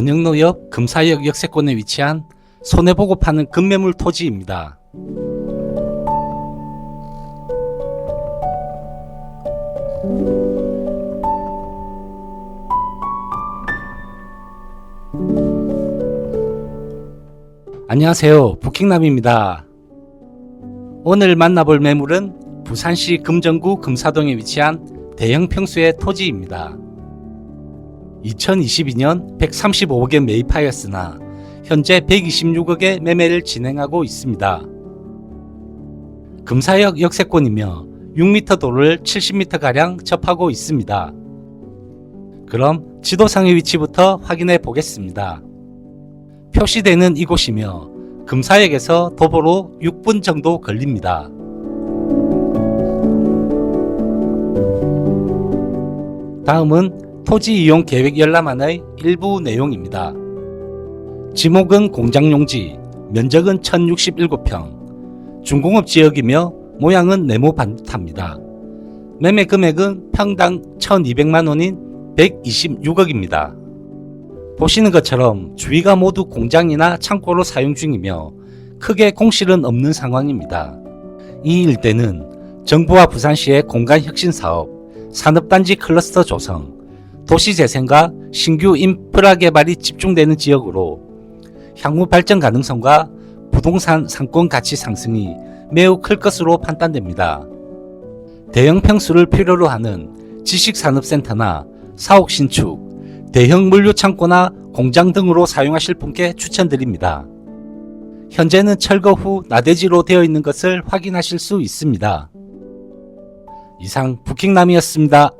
번영로역 금사역 역세권에 위치한 손해보고 파는 급매물 토지입니다. 안녕하세요. 부킹남입니다. 오늘 만나볼 매물은 부산시 금정구 금사동에 위치한 대형 평수의 토지입니다. 2022년 135억에 매입하였으나 현재 126억에 매매를 진행하고 있습니다. 금사역 역세권이며 6m 도로를 70m가량 접하고 있습니다. 그럼 지도상의 위치부터 확인해 보겠습니다. 표시되는 이곳이며 금사역에서 도보로 6분 정도 걸립니다. 다음은 토지 이용 계획 열람안의 일부 내용입니다. 지목은 공장 용지, 면적은 1067평, 중공업 지역이며 모양은 네모 반듯합니다. 매매 금액은 평당 1200만 원인 126억입니다. 보시는 것처럼 주위가 모두 공장이나 창고로 사용 중이며 크게 공실은 없는 상황입니다. 이 일대는 정부와 부산시의 공간 혁신 사업, 산업단지 클러스터 조성, 도시재생과 신규 인프라 개발이 집중되는 지역으로 향후 발전 가능성과 부동산 상권 가치 상승이 매우 클 것으로 판단됩니다. 대형 평수를 필요로 하는 지식산업센터나 사옥 신축, 대형 물류 창고나 공장 등으로 사용하실 분께 추천드립니다. 현재는 철거 후 나대지로 되어 있는 것을 확인하실 수 있습니다. 이상 부킹남이었습니다.